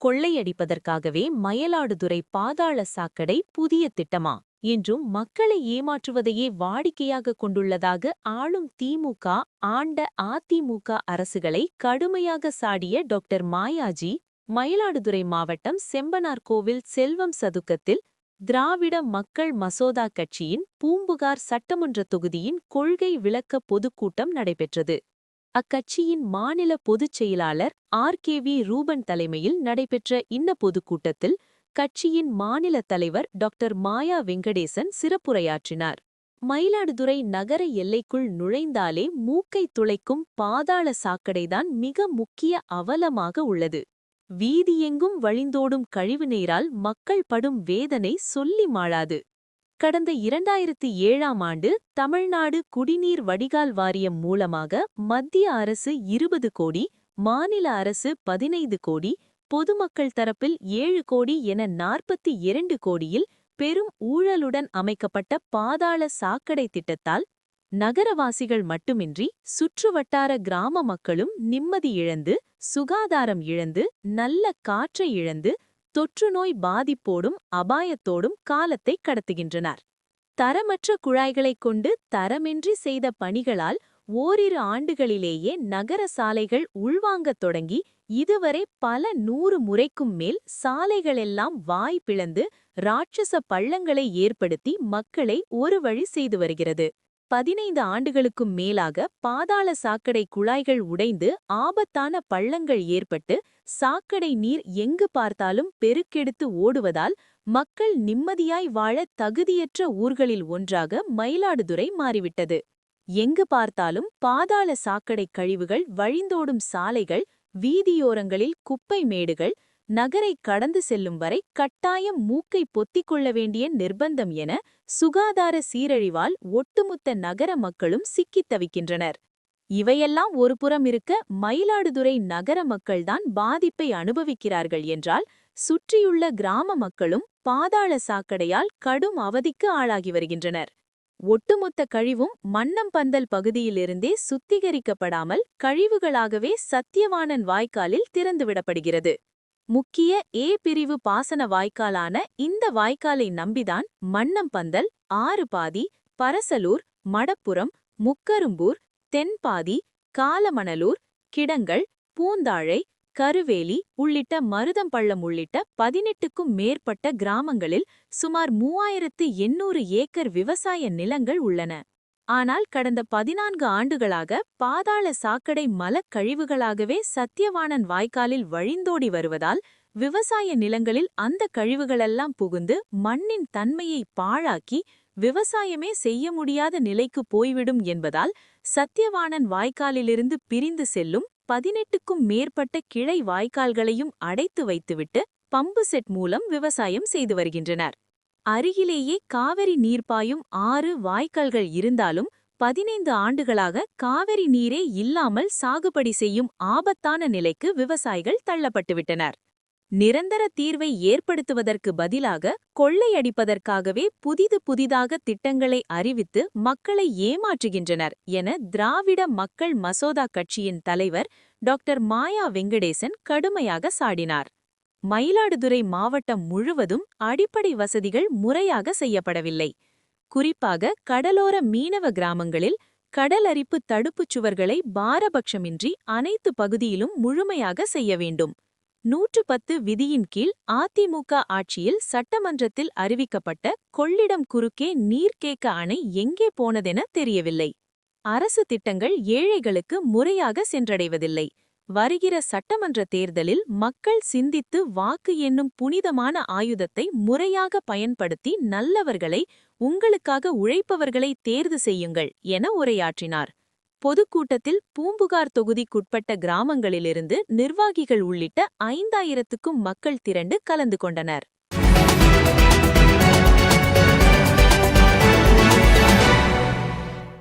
கொள்ளையடிப்பதற்காகவே மயிலாடுதுறை பாதாள சாக்கடை புதிய திட்டமா? என்றும் மக்களை ஏமாற்றுவதையே வாடிக்கையாக கொண்டுள்ளதாக ஆளும் திமுக ஆண்ட அதிமுக அரசுகளை கடுமையாக சாடிய டாக்டர் மாயாஜி மயிலாடுதுறை மாவட்டம் செம்பனார்கோவில் செல்வம் சதுக்கத்தில் திராவிட மக்கள் மசோதா கட்சியின் பூம்புகார் சட்டமன்ற தொகுதியின் கொள்கை விளக்க பொதுக்கூட்டம் நடைபெற்றது. அக்கட்சியின் மாநில பொதுச் செயலாளர் ஆர். கே. வி. ரூபன் தலைமையில் நடைபெற்ற இந்த பொதுக்கூட்டத்தில் கட்சியின் மாநில தலைவர் டாக்டர் மாயா வெங்கடேசன் சிறப்புரையாற்றினார். மயிலாடுதுறை நகர எல்லைக்குள் நுழைந்தாலே மூக்கை துளைக்கும் பாதாள சாக்கடைதான் மிக முக்கிய அவலமாக உள்ளது. வீதியெங்கும் வழிந்தோடும் கழிவுநீரால் மக்கள் படும் வேதனை சொல்லி மாளாது. கடந்த இரண்டாயிரத்தி ஏழாம் ஆண்டு தமிழ்நாடு குடிநீர் வடிகால் வாரியம் மூலமாக மத்திய அரசு இருபது கோடி மாநில அரசு பதினைந்து கோடி பொதுமக்கள் தரப்பில் ஏழு கோடி என நாற்பத்தி இரண்டு கோடியில் பெரும் ஊழலுடன் அமைக்கப்பட்ட பாதாள சாக்கடை திட்டத்தால் நகரவாசிகள் மட்டுமின்றி சுற்றுவட்டார கிராம மக்களும் நிம்மதி இழந்து சுகாதாரம் இழந்து நல்ல காற்றை இழந்து தொற்றுநோய் பாதிப்போடும் அபாயத்தோடும் காலத்தை கடத்துகின்றனர். தரமற்ற குழாய்களைக் கொண்டு தரமின்றி செய்த பணிகளால் ஓரிரு ஆண்டுகளிலேயே நகர சாலைகள் உள்வாங்கத் தொடங்கி இதுவரை பல நூறு முறைக்கும் மேல் சாலைகளெல்லாம் வாய் பிளந்து ராட்சச பள்ளங்களை ஏற்படுத்தி மக்களை ஒரு வழி செய்து வருகிறது. பதினைந்து ஆண்டுகளுக்கும் மேலாக பாதாள சாக்கடை குழாய்கள் உடைந்து ஆபத்தான பள்ளங்கள் ஏற்பட்டு சாக்கடை நீர் எங்கு பார்த்தாலும் பெருக்கெடுத்து ஓடுவதால் மக்கள் நிம்மதியாய் வாழ தகுதியற்ற ஊர்களில் ஒன்றாக மயிலாடுதுறை மாறிவிட்டது. எங்கு பார்த்தாலும் பாதாள சாக்கடை கழிவுகள் வழிந்தோடும் சாலைகள் வீதியோரங்களில் குப்பை மேடுகள் நகரை கடந்து செல்லும் வரை கட்டாயம் மூக்கை பொத்திக் கொள்ள வேண்டிய நிர்பந்தம் என சுகாதார சீரழிவால் ஒட்டுமொத்த நகர மக்களும் சிக்கித் தவிக்கின்றனர். இவையெல்லாம் ஒருபுறம் இருக்க மயிலாடுதுறை நகர மக்கள்தான் பாதிப்பை அனுபவிக்கிறார்கள் என்றால் சுற்றியுள்ள கிராம மக்களும் பாதாள சாக்கடையால் கடும் அவதிக்கு ஆளாகி வருகின்றனர். ஒட்டுமொத்த கழிவும் மன்னம்பந்தல் பகுதியிலிருந்தே சுத்திகரிக்கப்படாமல் கழிவுகளாகவே சத்தியவானன் வாய்க்காலில் திறந்துவிடப்படுகிறது. முக்கிய ஏ பிரிவு பாசன வாய்க்காலான இந்த வாய்க்காலை நம்பிதான் மன்னம்பந்தல் ஆறு பாதி பரசலூர் மடப்புறம் முக்கரும்பூர் தென்பாதி காலமணலூர் கிடங்கள் பூந்தாழை கருவேலி உள்ளிட்ட மருதம்பள்ளம் உள்ளிட்ட பதினெட்டுக்கும் மேற்பட்ட கிராமங்களில் சுமார் மூவாயிரத்து எண்ணூறு ஏக்கர் விவசாய நிலங்கள் உள்ளன. ஆனால் கடந்த பதினான்கு ஆண்டுகளாக பாதாள சாக்கடை மலக் கழிவுகளாகவே சத்தியவாணன் வாய்க்காலில் வழிந்தோடி வருவதால் விவசாய நிலங்களில் அந்த கழிவுகளெல்லாம் புகுந்து மண்ணின் தன்மையை பாழாக்கி விவசாயமே செய்ய முடியாத நிலைக்கு போய்விடும் என்பதால் சத்தியவாணன் வாய்க்காலிலிருந்து பிரிந்து செல்லும் பதினெட்டுக்கும் மேற்பட்ட கிளை வாய்க்கால்களையும் அடைத்து வைத்துவிட்டு பம்பு செட் மூலம் விவசாயம் செய்து வருகின்றனர். அருகிலேயே காவிரி நீர்ப்பாயும் ஆறு வாய்க்கால்கள் இருந்தாலும் பதினைந்து ஆண்டுகளாக காவிரி நீரே இல்லாமல் சாகுபடி செய்யும் ஆபத்தான நிலைக்கு விவசாயிகள் தள்ளப்பட்டுவிட்டனர். நிரந்தர தீர்வை ஏற்படுத்துவதற்கு பதிலாக கொள்ளையடிப்பதற்காகவே புதிது புதிதாக திட்டங்களை அறிவித்து மக்களை ஏமாற்றுகின்றனர் என திராவிட மக்கள் மசோதா கட்சியின் தலைவர் டாக்டர் மாயா வெங்கடேசன் கடுமையாக சாடினார். மயிலாடுதுறை மாவட்டம் முழுவதும் அடிப்படை வசதிகள் முறையாக செய்யப்படவில்லை. குறிப்பாக கடலோர மீனவ கிராமங்களில் கடலரிப்பு தடுப்புச் சுவர்களை பாரபட்சமின்றி அனைத்து பகுதியிலும் முழுமையாக செய்ய வேண்டும். நூற்று பத்து விதியின் கீழ் அதிமுக ஆட்சியில் சட்டமன்றத்தில் அறிவிக்கப்பட்ட கொள்ளிடம் குறுக்கே நீர்க்கேக்க அணை எங்கே போனதென தெரியவில்லை. அரசு திட்டங்கள் ஏழைகளுக்கு முறையாக சென்றடைவதில்லை. வருகிற சட்டமன்ற தேர்தலில் மக்கள் சிந்தித்து வாக்கு என்னும் புனிதமான ஆயுதத்தை முறையாக பயன்படுத்தி நல்லவர்களை உங்களுக்காக உழைப்பவர்களை தேர்வு செய்யுங்கள் என உரையாற்றினார். பொதுக்கூட்டத்தில் பூம்புகார் தொகுதிக்குட்பட்ட கிராமங்களிலிருந்து நிர்வாகிகள் உள்ளிட்ட ஐந்தாயிரத்துக்கும் மக்கள் திரண்டு கலந்து கொண்டனர்.